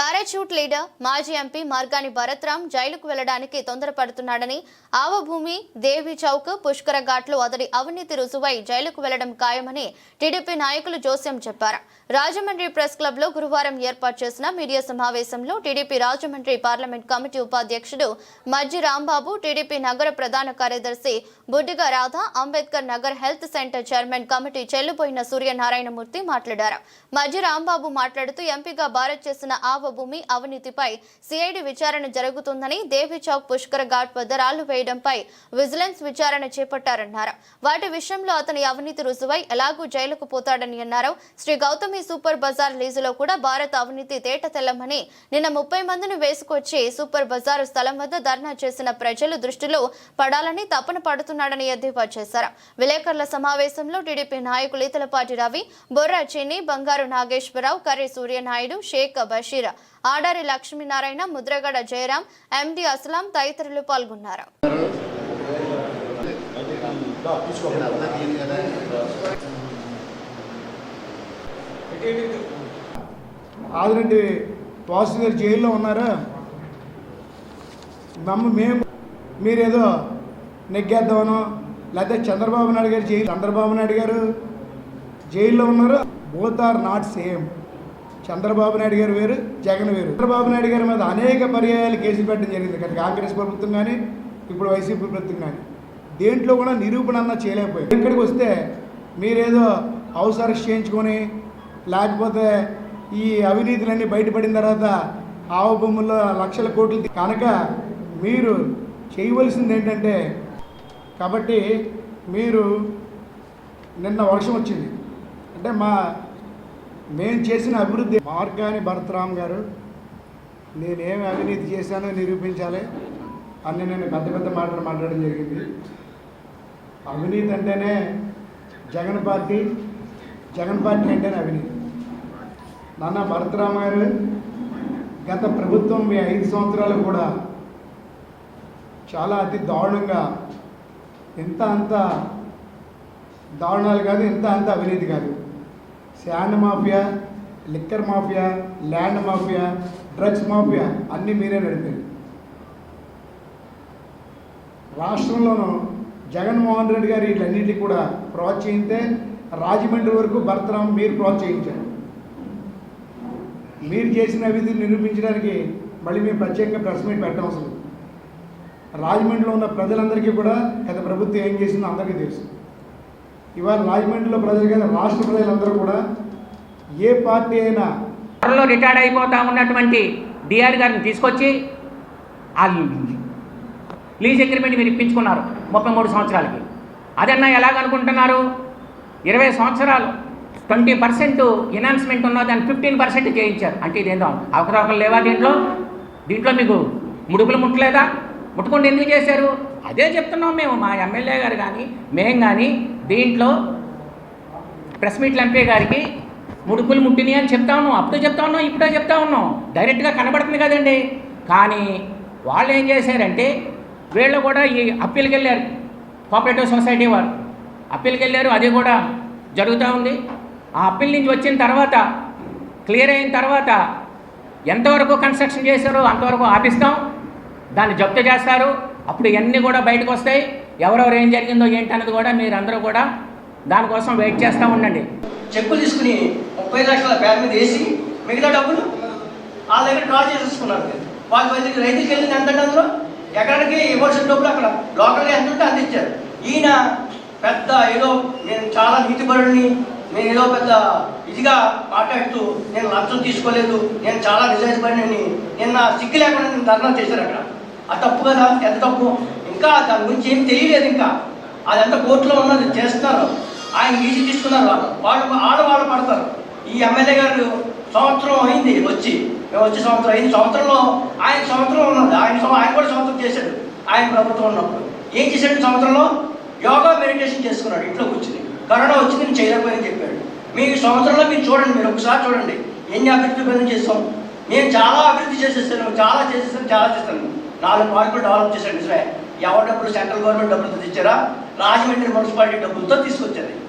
Parachute leader మాజీ MP Margani Bharat Ram జైలుకు వెళ్ళడానికి తొందరపడుతున్నాడని ఆవభూమి దేవి చౌక్ పుష్కర ఘాట్లో అతడి అవినీతి రుజువై జైలుకు వెళ్ళడం ఖాయమని టీడీపీ నాయకులు జోస్యం చెప్పారు. రాజమండ్రి ప్రెస్ క్లబ్లో గురువారం ఏర్పాటు చేసిన మీడియా సమావేశంలో టీడీపీ రాజమండ్రి పార్లమెంట్ కమిటీ ఉపాధ్యక్షుడు మజ్జి రాంబాబు టీడీపీ నగర ప్రధాన కార్యదర్శి Buddiga Radha Ambedkar Nagar health centre chairman committee చెల్లుపోయిన Suryanarayanamurthy మాట్లాడారు. మజ్జి రాంబాబు మాట్లాడుతూ ఎంపీగా భారత్ చేసిన ఆవ భూమి అవినీతిపై సిఐడి విచారణ జరుగుతుందని దేవి చౌక్ పుష్కర ఘాట్ వద్ద రాళ్ళు వేయడంపై విజిలెన్స్ విచారణ చేపట్టారన్నారు. వాటి విషయంలో అతని అవినీతి రుజువై ఎలాగూ జైలుకు పోతాడని అన్నారు. శ్రీ గౌతమి సూపర్ బజార్ లీజులో కూడా భారత్ అవినీతి తేట తెల్లమని నిన్న ముప్పై మందిని వేసుకొచ్చి సూపర్ బజారు స్థలం వద్ద ధర్నా చేసిన ప్రజలు దృష్టిలో పడాలని తపన పడుతున్నాడని ఎద్దేవా చేశారు. విలేకరుల సమావేశంలో టీడీపీ నాయకులు ఈతలపాటి రవి బొర్రా చిన్ని బంగారు నాగేశ్వరరావు కర్రి సూర్యనాయుడు షేక్ బషీర్ ఆడారి లక్ష్మీనారాయణ ముద్రగడ జయరాం ఎండి అస్లాం తదితరులు పాల్గొన్నారు. ఆదిరెడ్డి వాసు గారు జైల్లో ఉన్నారా? మమ్మ మేము మీరేదో నెగ్గేద్దామనో లేకపోతే చంద్రబాబు నాయుడు గారు జైలు చంద్రబాబు నాయుడు గారు జైల్లో ఉన్నారు? Both are not same. Chandrababu Naidu garu వేరు జగన్ వేరు. చంద్రబాబు నాయుడు గారి మీద అనేక పర్యాయాలు కేసులు పెట్టడం జరిగింది. కానీ కాంగ్రెస్ ప్రభుత్వం కానీ ఇప్పుడు వైసీపీ ప్రభుత్వం కానీ దేంట్లో కూడా నిరూపణ అన్న చేయలేకపోయారు. ఇక్కడికి వస్తే మీరేదో హౌస్ అరెస్ట్ చేయించుకొని లేకపోతే ఈ అవినీతులన్నీ బయటపడిన తర్వాత ఆవు భూముల్లో లక్షల కోట్లు కనుక మీరు చేయవలసింది ఏంటంటే కాబట్టి మీరు నిన్న వర్షం వచ్చింది. అంటే మా మేము చేసిన అభివృద్ధి మార్గాని భరతరామ్ గారు నేనేమి అవినీతి చేశానో నిరూపించాలి. అని నేను పెద్ద పెద్ద మాటలు మాట్లాడడం జరిగింది. అవినీతి అంటేనే జగన్ పార్టీ జగన్ పార్టీ అంటేనే అవినీతి. నాన్న భరతరామ గారు గత ప్రభుత్వం మీ ఐదు సంవత్సరాలు కూడా చాలా అతి దారుణంగా ఎంత అంత దారుణాలు కాదు ఎంత అంత అవినీతి కాదు. Sand mafia liquor mafia land mafia drugs mafia అన్నీ మీరే నడిపారు రాష్ట్రంలోనూ జగన్మోహన్ రెడ్డి గారు వీటన్నిటికీ కూడా ప్రోత్సహిస్తే రాజమండ్రి వరకు భర్తరాం మీరు ప్రోత్సహించారు మీరు చేసిన అవిధి నిరూపించడానికి మళ్ళీ మేము ప్రత్యేకంగా ప్రెస్ మీట్ పెట్టడం అవసరం రాజమండ్రిలో ఉన్న ప్రజలందరికీ కూడా గత ప్రభుత్వం ఏం చేసిందో అందరికీ తెలుసు. ఇవాళ రాజమండ్రిలో ప్రజలు కానీ రాష్ట్ర ప్రజలందరూ కూడా ఏ పార్టీ అయినా త్వరలో రిటైర్డ్ అయిపోతా ఉన్నటువంటి డిఆర్ గారిని తీసుకొచ్చి ఆ లీజ్ అగ్రిమెంట్ మీరు ఇప్పించుకున్నారు ముప్పై మూడు సంవత్సరాలకి. అదన్నా ఎలాగనుకుంటున్నారు ఇరవై సంవత్సరాలు ట్వంటీ పర్సెంట్ ఎనాన్స్మెంట్ ఉన్న దాన్ని ఫిఫ్టీన్ పర్సెంట్ చేయించారు. అంటే ఇదేందో అవకతవకలు లేవా దీంట్లో? దీంట్లో మీకు ముడుపులు ముట్టలేదా? ముట్టుకుంటే ఎందుకు చేశారు? అదే చెప్తున్నాం మేము మా ఎమ్మెల్యే గారు కానీ మేం కానీ దీంట్లో ప్రెస్ మీట్లు ఎంపీ గారికి ముడుపులు ముట్టినాయి అని చెప్తా ఉన్నాం అప్పుడు చెప్తా ఉన్నాం ఇప్పుడే చెప్తా ఉన్నాం. డైరెక్ట్గా కనబడుతుంది కదండి. కానీ వాళ్ళు ఏం చేశారంటే వీళ్ళు కూడా ఈ అప్పీల్కి వెళ్ళారు కోఆపరేటివ్ సొసైటీ వారు. అప్పీల్కి వెళ్ళారు అది కూడా జరుగుతూ ఉంది. ఆ అప్పీల్ నుంచి వచ్చిన తర్వాత క్లియర్ అయిన తర్వాత ఎంతవరకు కన్స్ట్రక్షన్ చేశారో అంతవరకు ఆపిస్తాం. దాన్ని జప్తు చేస్తారు. అప్పుడు ఇవన్నీ కూడా బయటకు వస్తాయి. ఎవరెవరు ఏం జరిగిందో ఏంటన్నది కూడా మీరు అందరూ కూడా దానికోసం వెయిట్ చేస్తూ ఉండండి. చెక్కులు తీసుకుని ముప్పై లక్షల పేద మీద వేసి మిగతా డబ్బులు వాళ్ళ దగ్గర డ్రా చేసేసుకున్నారు వాళ్ళకి రైతుకి వెళ్ళింది ఎంత అందులో? ఎక్కడికి ఇవ్వాల్సిన డబ్బులు అక్కడ లోకల్గా ఎంత ఉంటే అందించారు ఈయన పెద్ద ఏదో నేను చాలా నీతిపరుడిని నేను ఏదో పెద్ద ఇదిగా మాట్లాడుతూ నేను లంచం తీసుకోలేదు నేను చాలా నిజాయితీపడిని నిన్న సిగ్గు లేకుండా నేను ధర్నా చేశారు అక్కడ. ఆ తప్పు కదా? ఎంత తప్పు? ఇంకా దాని గురించి ఏం తెలియలేదు ఇంకా. అదంతా కోర్టులో ఉన్నది చేస్తున్నారు ఆయన ఈజీ తీసుకున్నారు. వాళ్ళు వాళ్ళు ఆడవాళ్ళు పడతారు. ఈ ఎమ్మెల్యే గారు సంవత్సరం అయింది వచ్చి. మేము వచ్చి సంవత్సరం అయింది. సంవత్సరంలో ఆయన సంవత్సరం ఉన్నది. ఆయన ఆయన కూడా సంవత్సరం చేశాడు. ఆయన ప్రభుత్వం ఉన్నప్పుడు. ఏం చేశాడు సంవత్సరంలో? యోగా మెడిటేషన్ చేసుకున్నాడు. ఇంట్లో కూర్చుని. కరోనా వచ్చింది నేను చేయలేకపోయిందని చెప్పాడు. మీ సంవత్సరంలో మీరు చూడండి మీరు ఒకసారి చూడండి. ఎన్ని అభివృద్ధి పనులు చేస్తాం నేను చాలా అభివృద్ధి చేసేస్తాను చాలా చేసేస్తాను చాలా చేస్తాను నాలుగు పార్కులు డెవలప్ చేశాడు నిజమే. ఎవరి డబ్బులు సెంట్రల్ గవర్నమెంట్ డబ్బులతో తెచ్చారా? రాజమండ్రి మున్సిపాలిటీ డబ్బులతో తీసుకొచ్చారు.